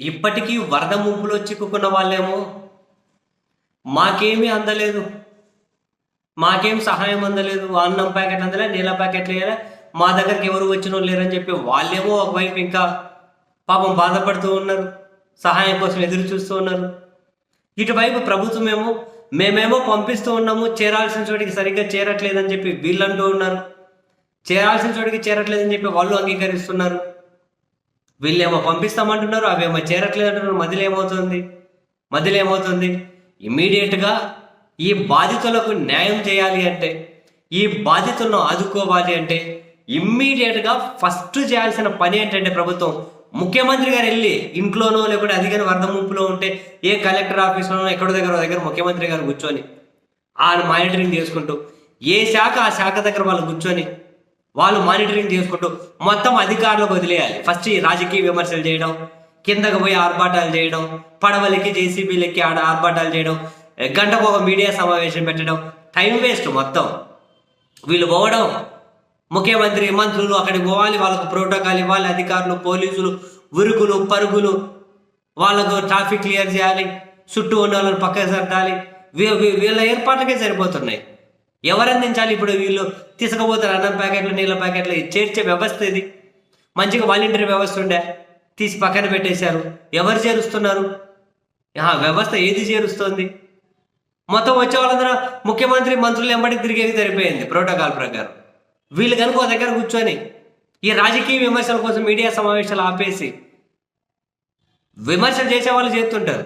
ఇప్పటికీ వరద ముంపులో చిక్కుకున్న వాళ్ళేమో మాకేమీ అందలేదు. మాకేం సహాయం అందలేదు. అన్నం ప్యాకెట్ అందలే నీళ్ళ ప్యాకెట్లు వేయలే. మా దగ్గరికి ఎవరు వచ్చిన లేరని చెప్పి వాళ్ళేమో ఒకవైపు ఇంకా పాపం బాధపడుతూ ఉన్నారు. సహాయం కోసం ఎదురు చూస్తూ ఉన్నారు. ఇటువైపు ప్రభుత్వం ఏమో మేమేమో పంపిస్తూ ఉన్నాము చేరాల్సిన చోటికి సరిగ్గా చేరట్లేదని చెప్పి వీళ్ళంటూ ఉన్నారు. చేరాల్సిన చోటికి చేరట్లేదని చెప్పి వాళ్ళు అంగీకరిస్తున్నారు. వీళ్ళేమో పంపిస్తామంటున్నారు అవేమో చేరట్లేదు అంటున్నారు మధ్యలో ఏమవుతుంది మధ్యలో ఏమవుతుంది ఇమీడియట్గా ఈ బాధితులకు న్యాయం చేయాలి అంటే ఈ బాధితులను ఆదుకోవాలి అంటే ఇమ్మీడియట్గా ఫస్ట్ చేయాల్సిన పని ఏంటంటే ప్రభుత్వం ముఖ్యమంత్రి గారు వెళ్ళి ఇంట్లోనో లేకుంటే అధికారి వరద ముంపులో ఉంటే ఏ కలెక్టర్ ఆఫీస్లోనో ఎక్కడో దగ్గర దగ్గర ముఖ్యమంత్రి గారు కూర్చొని ఆయన మానిటరింగ్ చేసుకుంటూ ఏ శాఖ ఆ శాఖ దగ్గర వాళ్ళు కూర్చొని వాళ్ళు మానిటరింగ్ చేసుకుంటూ మొత్తం అధికారులకు వదిలేయాలి. ఫస్ట్ రాజకీయ విమర్శలు చేయడం కిందకు పోయి ఆర్భాటాలు చేయడం పడవలకి జేసీబీలకి ఆడ ఆర్భాటాలు చేయడం గంటకు ఒక మీడియా సమావేశం పెట్టడం టైం వేస్ట్ మొత్తం. వీళ్ళు పోవడం. ముఖ్యమంత్రి మంత్రులు అక్కడికి పోవాలి వాళ్ళకు ప్రోటోకాల్ ఇవ్వాలి అధికారులు పోలీసులు ఉరుకులు పరుగులు వాళ్ళకు ట్రాఫిక్ క్లియర్ చేయాలి చుట్టూ ఉన్న వాళ్ళని పక్కకు సర్దాలి. వీళ్ళ ఏర్పాట్లకే సరిపోతున్నాయి. ఎవరు అందించాలి? ఇప్పుడు వీళ్ళు తీసుకుపోతారు అన్నం ప్యాకెట్లు నీళ్ళ ప్యాకెట్లు చేర్చే వ్యవస్థ ఇది. మంచిగా వాలంటీర్ వ్యవస్థ ఉండే తీసి పక్కన పెట్టేశారు. ఎవరు చేరుస్తున్నారు? ఆ వ్యవస్థ ఏది చేరుస్తోంది? మొత్తం వచ్చే వాళ్ళందరూ ముఖ్యమంత్రి మంత్రులు ఎంబడి తిరిగేది సరిపోయింది ప్రోటోకాల్ ప్రకారం. వీళ్ళు కనుక ఒక దగ్గర కూర్చొని ఈ రాజకీయ విమర్శల కోసం మీడియా సమావేశాలు ఆపేసి విమర్శలు చేసే వాళ్ళు చేస్తుంటారు.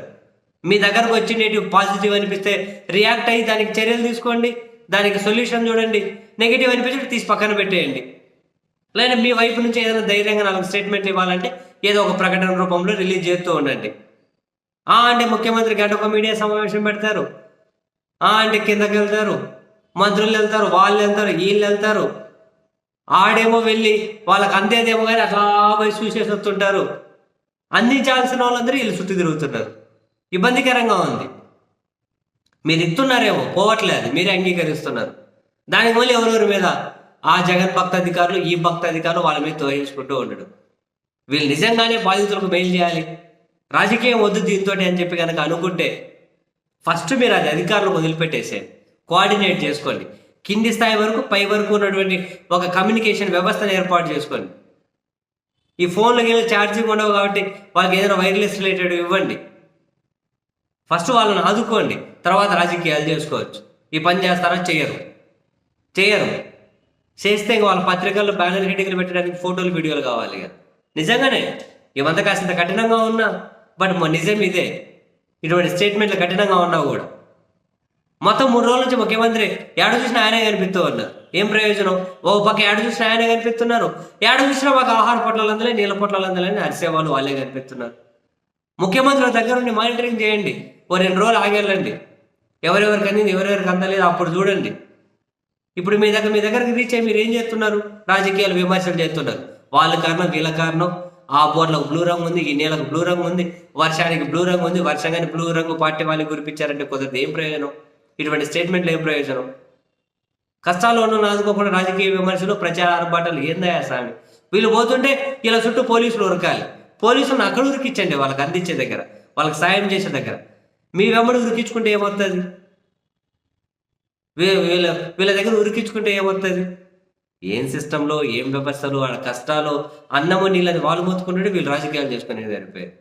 మీ దగ్గరకు వచ్చి నెగిటివ్ పాజిటివ్ అనిపిస్తే రియాక్ట్ అయ్యి దానికి చర్యలు తీసుకోండి. దానికి సొల్యూషన్ చూడండి. నెగిటివ్ అనిపించి తీసి పక్కన పెట్టేయండి. లేదా మీ వైపు నుంచి ఏదైనా ధైర్యంగా నాలుగు స్టేట్మెంట్లు ఇవ్వాలంటే ఏదో ఒక ప్రకటన రూపంలో రిలీజ్ చేస్తూ ఉండండి. ఆ అంటే ముఖ్యమంత్రి గంట ఒక మీడియా సమావేశం పెడతారు. ఆ అంటే కిందకి వెళ్తారు. మంత్రులు వెళ్తారు వాళ్ళు వెళ్తారు వీళ్ళు వెళ్తారు. ఆడేమో వెళ్ళి వాళ్ళకి అందేదేమో కానీ అట్లా పోయి చూసేసి వస్తుంటారు. అందించాల్సిన వాళ్ళందరూ వీళ్ళు చుట్టూ తిరుగుతున్నారు. ఇబ్బందికరంగా ఉంది. మీరు ఇస్తున్నారేమో పోవట్లేదు మీరే అంగీకరిస్తున్నారు. దానికి మళ్ళీ ఎవరెవరి మీద? ఆ జగన్ భక్త అధికారులు ఈ భక్త అధికారులు వాళ్ళ మీద తోయించుకుంటూ ఉండడు. వీళ్ళు నిజంగానే బాధితులకు మెయిల్ చేయాలి? రాజకీయం వద్దు దీంతో అని చెప్పి కనుక అనుకుంటే ఫస్ట్ మీరు అది అధికారులకు వదిలిపెట్టేసేయండి కోఆర్డినేట్ చేసుకోండి. కింది స్థాయి వరకు పై వరకు ఉన్నటువంటి ఒక కమ్యూనికేషన్ వ్యవస్థను ఏర్పాటు చేసుకోండి. ఈ ఫోన్లకి వెళ్ళి ఛార్జింగ్ ఉండవు కాబట్టి వాళ్ళకి ఏదైనా వైర్లెస్ రిలేటెడ్ ఇవ్వండి. ఫస్ట్ వాళ్ళని ఆదుకోండి తర్వాత రాజకీయాలు చేసుకోవచ్చు. ఈ పని చేస్తారా? చేయరు. చేయరు. చేస్తే ఇంకా వాళ్ళ పత్రికల్లో బ్యానర్ హెడ్డింగ్లు పెట్టడానికి ఫోటోలు వీడియోలు కావాలి ఇక నిజంగానే ఇవంతా కాసింత కఠినంగా ఉన్నా బట్ మా నిజం ఇదే. ఇటువంటి స్టేట్మెంట్లు కఠినంగా ఉన్నా కూడా. మొత్తం మూడు రోజుల నుంచి ముఖ్యమంత్రి ఏడ చూసినా ఆయనే కనిపిస్తూ ఉన్నారు. ఏం ప్రయోజనం? ఓ పక్క ఏడ చూసినా ఆయనే కనిపిస్తున్నారు. ఏడ చూసినా మాకు ఆహార పొట్లాలు అందలే నీళ్ళ పొట్లాలు అందలని అరిసేవాళ్ళు వాళ్ళే కనిపిస్తున్నారు. ముఖ్యమంత్రుల దగ్గర నుండి మానిటరింగ్ చేయండి. ఓ రెండు రోజులు ఆగేళ్ళండి. ఎవరెవరికి అందింది ఎవరెవరికి అందలేదు అప్పుడు చూడండి. ఇప్పుడు మీ దగ్గర మీ దగ్గరికి రీచ్ అయ్యి మీరు ఏం చేస్తున్నారు? రాజకీయాలు విమర్శలు చేస్తున్నారు. వాళ్ళ కారణం వీళ్ళ కారణం. ఆ బోర్లకు బ్లూ రంగు ఉంది ఈ నేలకు బ్లూ రంగు ఉంది వర్షానికి బ్లూ రంగు ఉంది వర్షంగానే బ్లూ రంగు పార్టీ వాళ్ళకి కురిపించారంటే కుదరదు. ఏం ప్రయోజనం? ఇటువంటి స్టేట్మెంట్లు ఏం ప్రయోజనం? కష్టాల్లోనూ ఉన్న ఆదుకోకుండా రాజకీయ విమర్శలు ప్రచార ఆర్భాటాలు ఏందయ్యా స్వామి? వీళ్ళు పోతుంటే ఇలా చుట్టూ పోలీసులు ఉరకాలి. పోలీసులను అక్కడ ఉరికిచ్చండి వాళ్ళకి అందించే దగ్గర వాళ్ళకి సాయం చేసే దగ్గర. మీ వెంబడి ఉరికించుకుంటే ఏమవుతుంది వీళ్ళ వీళ్ళ దగ్గర ఉరికించుకుంటే ఏమవుతుంది ఏం సిస్టంలో ఏం వ్యవస్థలు వాళ్ళ కష్టాలు అన్నము నీళ్ళని వాళ్ళు మోతుకుంటుంటే వీళ్ళు రాజకీయాలు చేసుకునేది సరిపోయారు